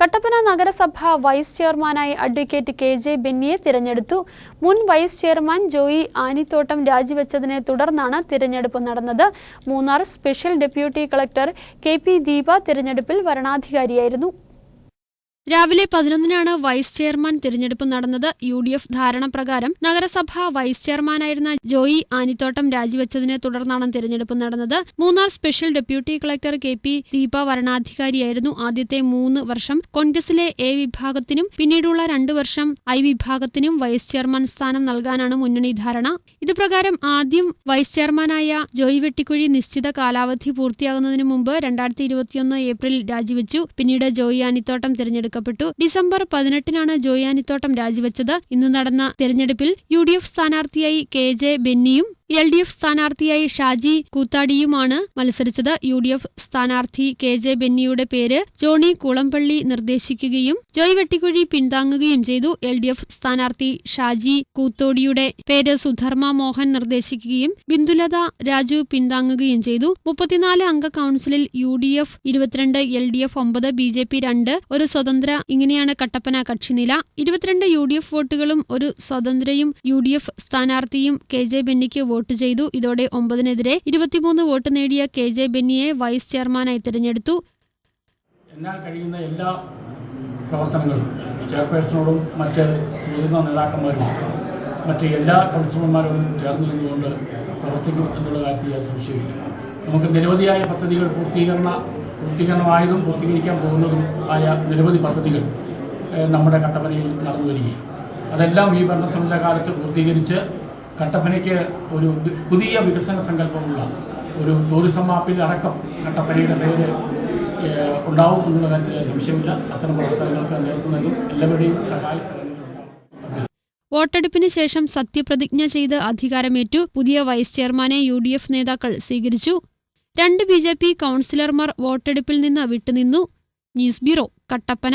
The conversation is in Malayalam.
കട്ടപ്പന നഗരസഭ വൈസ് ചെയർമാനായി അഡ്വക്കേറ്റ് കെ ജെ ബെന്നിയെ തിരഞ്ഞെടുത്തു. മുൻ വൈസ് ചെയർമാൻ ജോയി ആനിത്തോട്ടം രാജിവെച്ചതിനെ തുടർന്നാണ് തിരഞ്ഞെടുപ്പ് നടന്നത്. Munnar special deputy collector K P Deepa തിരഞ്ഞെടുപ്പിൽ വരണാധികാരിയായിരുന്നു. രാവിലെ പതിനൊന്നിനാണ് വൈസ് ചെയർമാൻ തിരഞ്ഞെടുപ്പ് നടന്നത്. യു ഡി എഫ് ധാരണ പ്രകാരം നഗരസഭ വൈസ് ചെയർമാനായിരുന്ന ജോയി ആനിത്തോട്ടം രാജിവെച്ചതിനെ തുടർന്നാണ് തിരഞ്ഞെടുപ്പ് നടന്നത്. Munnar special deputy collector K P Deepa വരണാധികാരിയായിരുന്നു. ആദ്യത്തെ മൂന്ന് വർഷം കോൺഗ്രസിലെ എ വിഭാഗത്തിനും പിന്നീടുള്ള രണ്ടു വർഷം ഐ വിഭാഗത്തിനും വൈസ് ചെയർമാൻ സ്ഥാനം നൽകാനാണ് മുന്നണി ധാരണ. ഇതുപ്രകാരം ആദ്യം വൈസ് ചെയർമാനായ ജോയി വെട്ടിക്കുഴി നിശ്ചിത കാലാവധി പൂർത്തിയാകുന്നതിന് മുമ്പ് രണ്ടായിരത്തി ഇരുപത്തിയൊന്ന് ഏപ്രിൽ രാജിവെച്ചു. പിന്നീട് ജോയി ആനിത്തോട്ടം തിരഞ്ഞെടുക്കപ്പെട്ടു ഡിസംബർ പതിനെട്ടിനാണ് ജോയാനിത്തോട്ടം രാജിവെച്ചത്. ഇന്ന് നടന്ന തെരഞ്ഞെടുപ്പിൽ യു ഡി എഫ് സ്ഥാനാർത്ഥിയായി കെ ജെ ബെന്നിയും എൽ ഡി എഫ് സ്ഥാനാർത്ഥിയായി ഷാജി കൂത്താടിയുമാണ് മത്സരിച്ചത്. യു ഡി എഫ് സ്ഥാനാർത്ഥി കെ ജെ ബെന്നിയുടെ പേര് ജോണി കുളമ്പള്ളി നിർദ്ദേശിക്കുകയും ജോയ് വെട്ടിക്കുഴി പിന്താങ്ങുകയും ചെയ്തു. എൽ ഡി എഫ് സ്ഥാനാർത്ഥി ഷാജി കൂത്തോടിയുടെ പേര് സുധർമ്മ മോഹൻ നിർദ്ദേശിക്കുകയും ബിന്ദുലത രാജു പിന്താങ്ങുകയും ചെയ്തു. മുപ്പത്തിനാല് അംഗ കൌൺസിലിൽ യു ഡി എഫ് ഇരുപത്തിരണ്ട് എൽ ഡി എഫ് ഒമ്പത് ബി ജെ പി രണ്ട് ഒരു സ്വതന്ത്ര ഇങ്ങനെയാണ് കട്ടപ്പന കക്ഷിനില ഇരുപത്തിരണ്ട് യു ഡി എഫ് വോട്ടുകളും ഒരു സ്വതന്ത്രയും യു ഡി എഫ് സ്ഥാനാർത്ഥിയും കെ ജെ ബെന്നിക്ക് ചെയ്തു. ഇതോടെ ഒമ്പതിനെതിരെ ഇരുപത്തിമൂന്ന് വോട്ട് നേടിയ കെ ജെ ബെന്നിയെ വൈസ് ചെയർമാനായി തിരഞ്ഞെടുത്തു. എന്നാൽ കഴിയുന്ന എല്ലാ പ്രവർത്തനങ്ങളും ചെയർപേഴ്സണോടും മറ്റ് മുതിർന്ന നേതാക്കന്മാരും മറ്റ് എല്ലാ കൗൺസിലർമാരോടും ചേർന്ന് നിന്നുകൊണ്ട് പ്രവർത്തിക്കും എന്നുള്ള കാര്യത്തിൽ ഞാൻ സംശയമില്ല നമുക്ക് നിരവധിയായ പദ്ധതികൾ പൂർത്തീകരണ പൂർത്തീകരണമായതും പൂർത്തീകരിക്കാൻ പോകുന്നതും ആയ നിരവധി പദ്ധതികൾ നമ്മുടെ കട്ടപ്പനയിൽ നടന്നു വരികയും അതെല്ലാം ഈ ഭരണസമിതിയുടെ കാലത്ത് പൂർത്തീകരിച്ച് കട്ടപ്പനയ്ക്ക് ഒരു പുതിയ വികസന സങ്കല്പമുള്ള ഒരു ടൂറിസം മാപ്പിൽ അടക്കം കട്ടപ്പനയുടെ പേര് ഉണ്ടാവും എന്നുള്ള കാര്യത്തിൽ സംശയമില്ല അത്തരം പ്രവർത്തനങ്ങൾക്ക് നേതൃത്വം നൽകും. എല്ലാവരുടെയും സഹായ വോട്ടെടുപ്പിന് ശേഷം സത്യപ്രതിജ്ഞ ചെയ്ത് അധികാരമേറ്റു പുതിയ വൈസ് ചെയർമാനെ യു ഡി എഫ് നേതാക്കൾ സ്വീകരിച്ചു. രണ്ട് ബി ജെ പി കൗൺസിലർമാർ വോട്ടെടുപ്പിൽ നിന്ന് വിട്ടുനിന്നു. News bureau Kattappana.